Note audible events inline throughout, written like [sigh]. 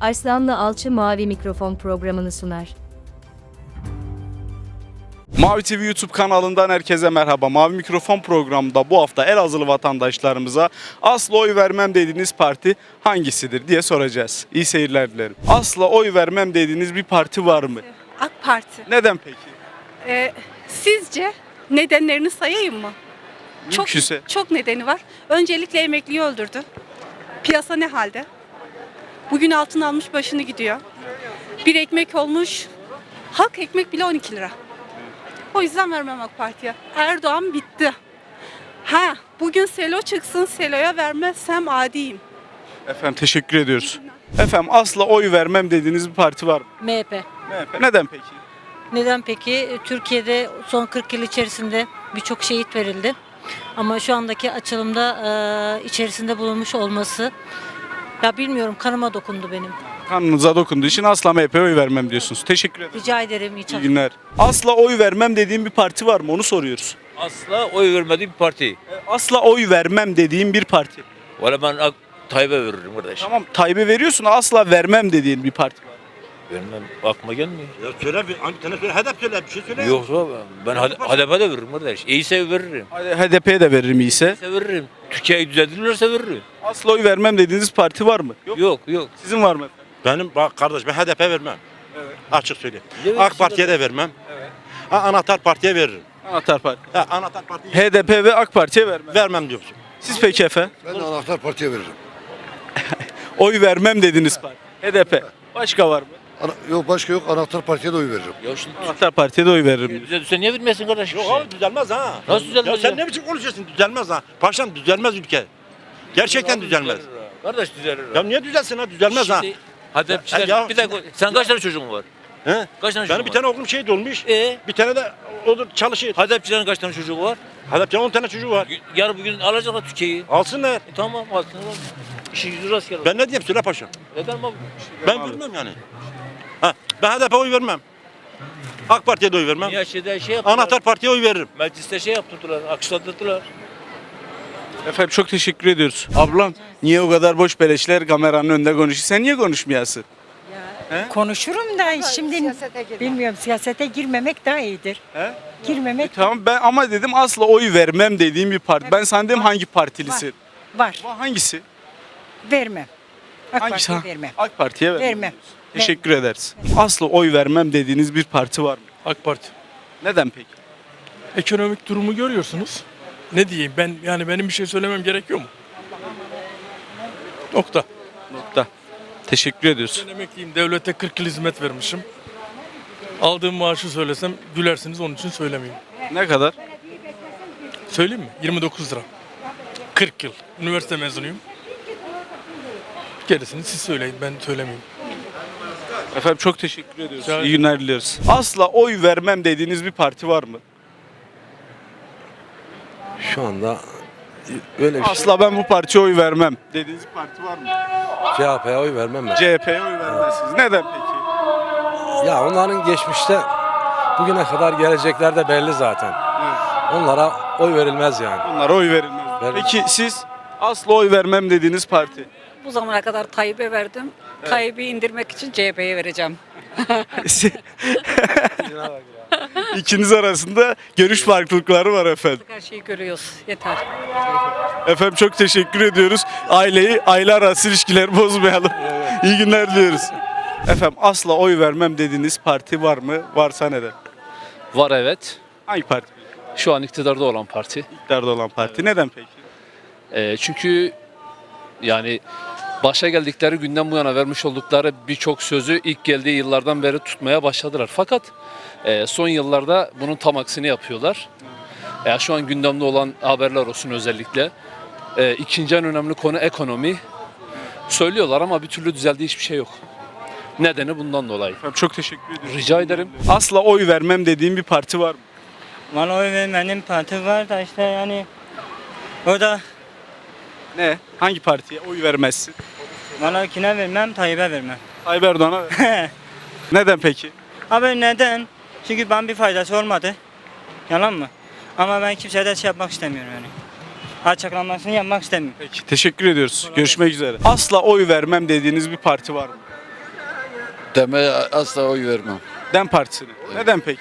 Arslanlı Alçı Mavi Mikrofon programını sunar. Mavi TV YouTube kanalından herkese merhaba. Mavi Mikrofon programında bu hafta Elazığlı vatandaşlarımıza asla oy vermem dediğiniz parti hangisidir diye soracağız. İyi seyirler dilerim. Asla oy vermem dediğiniz bir parti var mı? AK Parti. Neden peki? Ee, sizce nedenlerini sayayım mı? Çok, Mümkünse. çok nedeni var. Öncelikle emekliyi öldürdü. Piyasa ne halde? Bugün altın almış başını gidiyor. Bir ekmek olmuş. Halk ekmek bile 12 lira. O yüzden vermem AK Parti'ye. Erdoğan bitti. Ha, bugün Selo çıksın, Selo'ya vermezsem adiyim. Efendim teşekkür ediyoruz. Efendim asla oy vermem dediğiniz bir parti var mı? MHP. MHP. Neden peki? Neden peki? E, Türkiye'de son 40 yıl içerisinde birçok şehit verildi. Ama şu andaki açılımda e, içerisinde bulunmuş olması ya bilmiyorum kanıma dokundu benim. Kanınıza dokunduğu için asla MHP'ye oy vermem diyorsunuz. Teşekkür ederim. Rica ederim iyi İyi günler. Asla oy vermem dediğim bir parti var mı? Onu soruyoruz. Asla oy vermediğim bir parti. Asla oy vermem dediğim bir parti. Valla ben Ak- Tayyip'e veririm kardeş. Tamam Tayyip'e veriyorsun asla vermem dediğin bir parti var. Vermem aklıma gelmiyor. Ya söyle bir hangi tane söyle hedef söyle bir şey söyle. Yoksa ben HDP'ye de veririm kardeş. İyiyse veririm. Hadi HDP'ye de veririm iyiyse. İyiyse veririm. Türkiye'yi düzeltirlerse veririm. Asla oy vermem dediğiniz parti var mı? Yok. Yok yok. Sizin var mı? Benim bak kardeş ben HDP vermem. Evet. Açık söyleyeyim. Evet, AK Parti'ye de vermem. Evet. Ha, anahtar partiye veririm. Anahtar Parti. Ha, anahtar partiye HDP ve AK Parti'ye vermem. vermem diyorsun. Siz peki efendim? Ben de anahtar partiye veririm. [laughs] Oy vermem dediniz parti. HDP. Başka var mı? Ana, yok başka yok anahtar partiye de oy veririm. Ya şimdi Anahtar Parti'ye de oy veririm. düzel sen niye vermiyorsun kardeş? Yok abi düzelmez ha. Nasıl düzelmez Ya sen ya? ne biçim konuşuyorsun düzelmez ha. Paşam düzelmez ülke. Gerçekten düzelmez. Kardeş düzelir. Ya niye düzelsin ha düzelmez ha. Şimdi HDP'çiler Ya- bir dakika sen kaç tane çocuğun var? He? Kaç tane çocuğun Benim bir var? tane oğlum şehit olmuş. E Bir tane de odur çalışıyor. HDP'çilerin kaç tane çocuğu var? HDP'nin 10 tane çocuğu var. Yarın bugün alacaklar Türkiye'yi. Alsınlar. E, tamam alsınlar. İşi gücü rast gelir. Ben ne diyeyim söyle paşam. Neden abi? Ben vermem yani. Ha, ben HDP oy vermem. AK Parti'ye de oy vermem. Niye şeyde şey yaptılar? Anahtar partiye oy veririm. Mecliste şey yaptırdılar, akışlattırdılar. Efendim çok teşekkür ediyoruz. Ablam niye o kadar boş beleşler kameranın önünde konuşuyor? Sen niye konuşmayasın? Konuşurum da şimdi bilmiyorum siyasete girmemek daha iyidir. He? Girmemek Tamam ben ama dedim asla oy vermem dediğim bir parti. Ben sana dedim hangi partilisin? var. Bu hangisi? Vermem. AK Hangisi? Parti'ye vermem. AK Parti'ye vermem. Vermem. Teşekkür ederiz. Asla oy vermem dediğiniz bir parti var mı? AK Parti. Neden peki? Ekonomik durumu görüyorsunuz. Ne diyeyim ben yani benim bir şey söylemem gerekiyor mu? Nokta. Nokta. Teşekkür ediyoruz. Ben emekliyim devlete 40 yıl hizmet vermişim. Aldığım maaşı söylesem gülersiniz onun için söylemeyeyim. Ne kadar? Söyleyeyim mi? 29 lira. 40 yıl. Üniversite mezunuyum. Gerisini siz söyleyin ben söylemeyeyim. Efendim çok teşekkür ediyoruz. Rica İyi günler diliyoruz. Asla oy vermem dediğiniz bir parti var mı? Şu anda öyle bir şey. Asla ben bu partiye oy vermem dediğiniz bir parti var mı? CHP'ye oy vermem ben. CHP'ye oy vermezsiniz. Neden peki? Ya onların geçmişte bugüne kadar gelecekler de belli zaten. Onlara oy verilmez yani. Onlara oy verilmez. Verilmez. Peki siz asla oy vermem dediğiniz parti? Bu zamana kadar Tayyip'e verdim. Tayyip'i indirmek için CHP'ye vereceğim. [laughs] İkiniz arasında görüş farklılıkları var efendim. Her şeyi görüyoruz. Yeter. Efendim çok teşekkür ediyoruz. Aileyi, aile arası ilişkileri bozmayalım. İyi günler diliyoruz. Efendim asla oy vermem dediğiniz parti var mı? Varsa neden? Var evet. Hangi parti? Şu an iktidarda olan parti. İktidarda olan parti. Neden peki? Ee, çünkü yani başa geldikleri günden bu yana vermiş oldukları birçok sözü ilk geldiği yıllardan beri tutmaya başladılar. Fakat e, son yıllarda bunun tam aksini yapıyorlar. Ya şu an gündemde olan haberler olsun özellikle. E, ikinci en önemli konu ekonomi. Söylüyorlar ama bir türlü düzeldiği hiçbir şey yok. Nedeni bundan dolayı. Çok teşekkür ediyorum. Rica ederim. Asla oy vermem dediğim bir parti var mı? Bana oy vermenin parti var da işte yani o da Ne? Hangi partiye oy vermezsin? Bana kine vermem Tayyip'e vermem. Tayyip Erdoğan'a ver. Neden peki? Abi neden? Çünkü ben bir faydası olmadı. Yalan mı? Ama ben kimseye de şey yapmak istemiyorum yani. Açıklamasını yapmak istemiyorum. Peki teşekkür ediyoruz. Görüşmek üzere. Asla oy vermem dediğiniz bir parti var mı? Deme asla oy vermem. Dem Partisi'ne. Neden peki?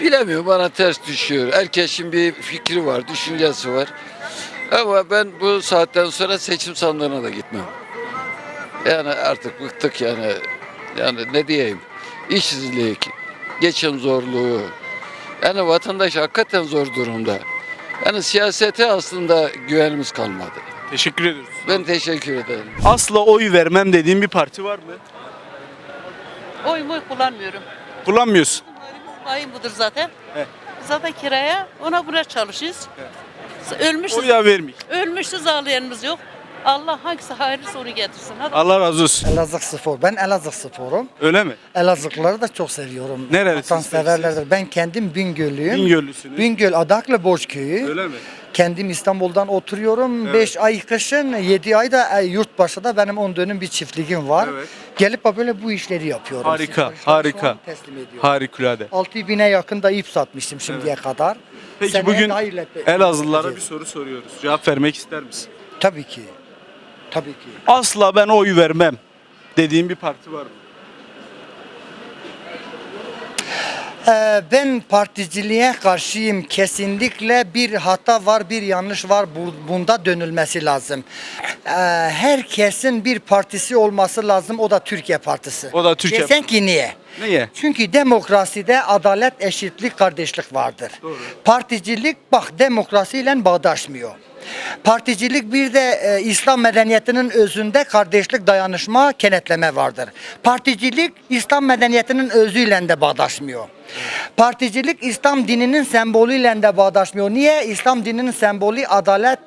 Bilemiyorum bana ters düşüyor. Herkesin bir fikri var, düşüncesi var. Ama ben bu saatten sonra seçim sandığına da gitmem. Yani artık bıktık yani. Yani ne diyeyim? İşsizlik, geçim zorluğu. Yani vatandaş hakikaten zor durumda. Yani siyasete aslında güvenimiz kalmadı. Teşekkür ediyoruz. Ben teşekkür ederim. Asla oy vermem dediğin bir parti var mı? Oy moy kullanmıyorum. Kullanmıyorsun. Dayım budur zaten. Evet. Zaten kiraya ona buna çalışıyoruz. Ölmüşüz, Oya vermeyeyim. ölmüşüz ağlayanımız yok. Allah hangisi hayırlısı onu getirsin. Hadi. Allah razı olsun. Elazığ spor. Ben Elazığ sporum. Öyle mi? Elazığlıları da çok seviyorum. Nerelisiniz Vatanseverlerdir. Ben kendim Bingöllüyüm. Bingöllüsünüz. Bingöl Adaklı Borç Köyü. Öyle mi? Kendim İstanbul'dan oturuyorum. Evet. 5 ay kışın, 7 ay da e, yurt başında benim 10 dönüm bir çiftliğim var. Evet. Gelip böyle bu işleri yapıyorum. Harika, Siparişleri harika. an Teslim ediyorum. Harikulade. 6 bine yakın da ip satmıştım şimdiye kadar. Peki Seneye bugün daha Elazığlılara bir soru soruyoruz. Cevap vermek ister misin? Tabii ki. Tabii ki. Asla ben oy vermem dediğin bir parti var mı? Ee, ben particiliğe karşıyım. Kesinlikle bir hata var, bir yanlış var. Bu- Bunda dönülmesi lazım. Ee, herkesin bir partisi olması lazım. O da Türkiye Partisi. O da Türkiye Desen ki niye? Niye? Çünkü demokraside adalet, eşitlik, kardeşlik vardır. Particilik bak demokrasiyle bağdaşmıyor. Particilik bir de e, İslam medeniyetinin özünde kardeşlik, dayanışma, kenetleme vardır. Particilik İslam medeniyetinin özüyle de bağdaşmıyor. Particilik İslam dininin sembolüyle de bağdaşmıyor. Niye? İslam dininin sembolü adalet,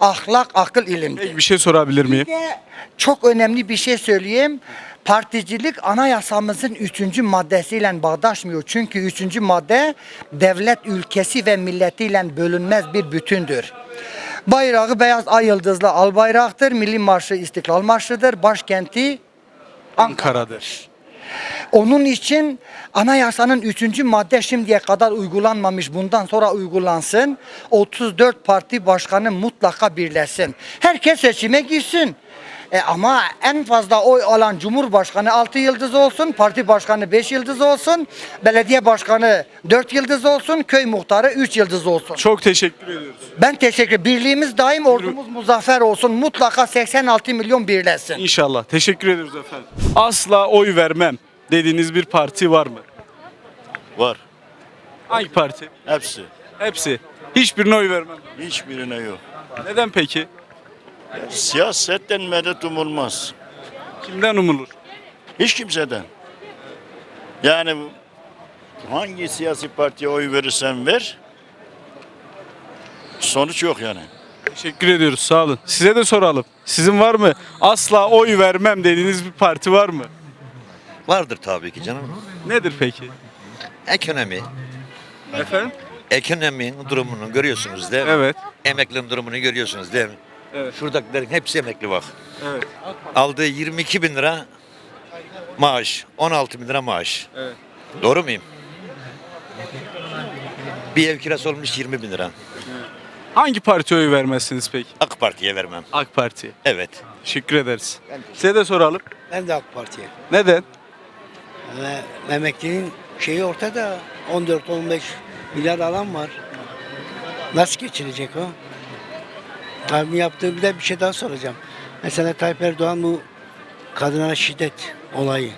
ahlak, akıl, ilimdir. Peki bir şey sorabilir miyim? Bir de çok önemli bir şey söyleyeyim. Particilik anayasamızın üçüncü maddesiyle bağdaşmıyor. Çünkü üçüncü madde devlet ülkesi ve milletiyle bölünmez bir bütündür. Bayrağı beyaz ay yıldızlı al bayraktır. Milli marşı İstiklal Marşı'dır. Başkenti Ankara'dır. onun için anayasanın üçüncü madde şimdiye kadar uygulanmamış. Bundan sonra uygulansın. 34 parti başkanı mutlaka birleşsin. Herkes seçime gitsin. E ama en fazla oy alan Cumhurbaşkanı 6 yıldız olsun, parti başkanı 5 yıldız olsun, belediye başkanı 4 yıldız olsun, köy muhtarı 3 yıldız olsun. Çok teşekkür ediyoruz. Ben teşekkür Birliğimiz daim, ordumuz muzaffer olsun. Mutlaka 86 milyon birleşsin. İnşallah. Teşekkür ediyoruz efendim. Asla oy vermem dediğiniz bir parti var mı? Var. Hangi parti? Hepsi. Hepsi. Hiçbirine oy vermem. Hiçbirine yok. Neden peki? Siyasetten medet umulmaz. Kimden umulur? Hiç kimseden. Yani hangi siyasi partiye oy verirsen ver sonuç yok yani. Teşekkür ediyoruz. Sağ olun. Size de soralım. Sizin var mı? Asla oy vermem dediğiniz bir parti var mı? Vardır tabii ki canım. Nedir peki? Ekonomi. Efendim? Ekonominin durumunu görüyorsunuz değil mi? Evet. Emeklinin durumunu görüyorsunuz değil mi? Evet. Şuradakilerin hepsi emekli bak. Evet. Aldığı 22 bin lira maaş, 16 bin lira maaş. Evet. Doğru muyum? Bir ev kirası olmuş 20 bin lira. Hangi partiye oy vermezsiniz peki? AK Parti'ye vermem. AK Parti. Evet. Teşekkür ederiz. Size de soralım. Ben de AK Parti'ye. Neden? Emeklinin şeyi ortada 14-15 milyar alan var. Nasıl geçirecek o? Tabii yaptığı bir de bir şey daha soracağım. Mesela Tayyip Erdoğan bu kadına şiddet olayı.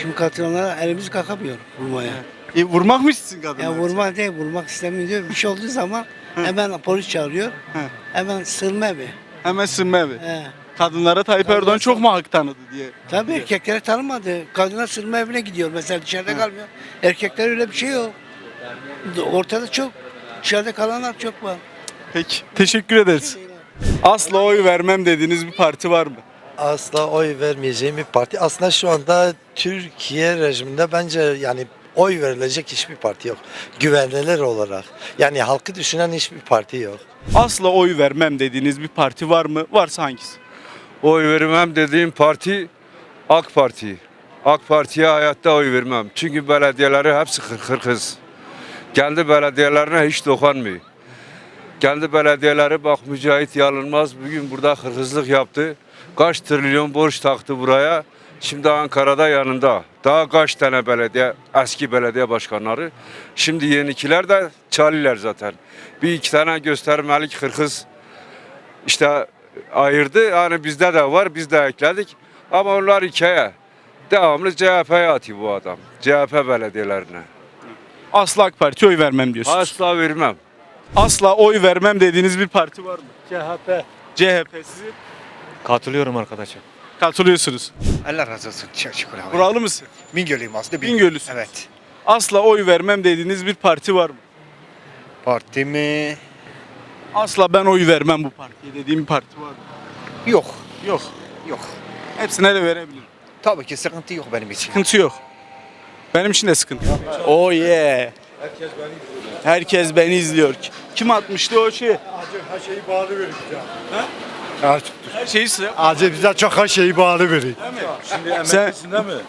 Şimdi kadınlara elimiz kalkamıyor vurmaya. E, vurmak mı istiyorsun kadını? Ya vurma değil, vurmak istemiyor diyor. Bir şey olduğu zaman hemen polis çağırıyor. Hemen sığınma evi. Hemen sınma evi. He. Kadınlara Tayyip Erdoğan çok mu hak tanıdı diye. Tabii erkekleri tanımadı. Kadına sığınma evine gidiyor mesela dışarıda kalmıyor. Erkekler öyle bir şey yok. Ortada çok. Dışarıda kalanlar çok var. Peki. Teşekkür ederiz. Asla oy vermem dediğiniz bir parti var mı? Asla oy vermeyeceğim bir parti. Aslında şu anda Türkiye rejiminde bence yani oy verilecek hiçbir parti yok. Güvenilir olarak. Yani halkı düşünen hiçbir parti yok. Asla oy vermem dediğiniz bir parti var mı? Varsa hangisi? Oy vermem dediğim parti AK Parti. AK Parti'ye hayatta oy vermem. Çünkü belediyeleri hepsi kır- kırkız. Kendi belediyelerine hiç dokunmuyor. Kendi belediyeleri bak Mücahit Yalınmaz bugün burada hırsızlık yaptı. Kaç trilyon borç taktı buraya. Şimdi Ankara'da yanında. Daha kaç tane belediye, eski belediye başkanları. Şimdi yenikiler de çaliler zaten. Bir iki tane göstermelik hırkız işte ayırdı. Yani bizde de var, biz de ekledik. Ama onlar hikaye. Devamlı CHP'ye atıyor bu adam. CHP belediyelerine. Asla AK Parti'ye oy vermem diyorsunuz. Asla vermem. Asla oy vermem dediğiniz bir parti var mı? CHP. CHP sizi Katılıyorum arkadaşım. katılıyorsunuz. Allah razı olsun. Çok şükür abi. Buralı mısın? Bingöl'üyüm aslında. Bingöl'lüsün. Evet. Asla oy vermem dediğiniz bir parti var mı? Partimi Asla ben oy vermem bu partiye dediğim bir parti var mı? yok. Yok. Yok. Hepsine de verebilirim. Tabii ki sıkıntı yok benim için. Sıkıntı yok. Benim için de sıkıntı yok. Oh yeah. Herkes beni izliyor. Kim atmıştı o şeyi? Her şeyi bağlı verir bize. Her şeyi size. Acı bize çok her şeyi bağlı verir. Sen,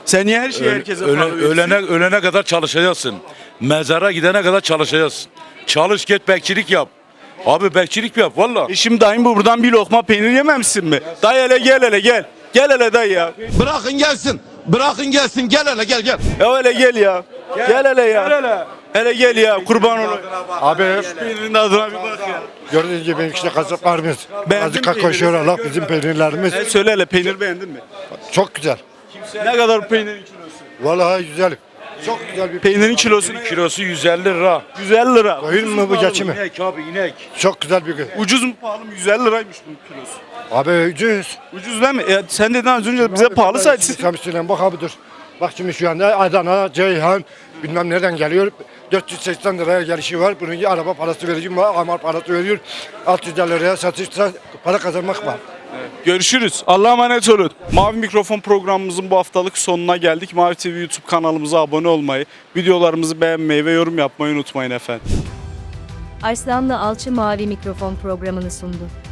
sen niye her şeyi herkese para veriyorsun? ölene kadar çalışacaksın. Mezara gidene kadar çalışacaksın. Çalış git bekçilik yap. Abi bekçilik yap valla. Eşim dayım bu buradan bir lokma peynir yememişsin mi? Dayı hele gel hele gel. Gel hele dayı ya. Bırakın gelsin. Bırakın gelsin. Gel hele gel gel. Ya hele gel ya. Gel, hele ya. Gel hele. Hele gel ya kurban olayım. Abi Peynirin tadına bir bak ya. gördüğünüz gibi işte kasıklarımız. Beğendin Azıcık mi koşuyor peyniri? Allah bizim peynirlerimiz. He, söyle hele peynir beğendin mi? Çok güzel. Ne kadar bu peynirin kilosu? Vallahi güzel. Çok güzel bir Peynirin kilosu ne? Kilosu 150 lira. 150 lira. Koyun Ucuz mu bu pahalı geçi mi? İnek abi inek. Çok güzel bir Ucuz mu pahalı mı? 150 liraymış bunun kilosu. Abi ucuz. Ucuz değil mi? E, sen dedin az önce bize pahalı saydın. Bak abi dur. Bak şimdi şu anda Adana, Ceyhan bilmem nereden geliyor. 480 liraya gelişi var. Bunun araba parası veriyor, amar parası veriyor. 600 liraya satışta para kazanmak var. Görüşürüz. Allah'a emanet olun. Mavi Mikrofon programımızın bu haftalık sonuna geldik. Mavi TV YouTube kanalımıza abone olmayı, videolarımızı beğenmeyi ve yorum yapmayı unutmayın efendim. Arslanlı Alçı Mavi Mikrofon programını sundu.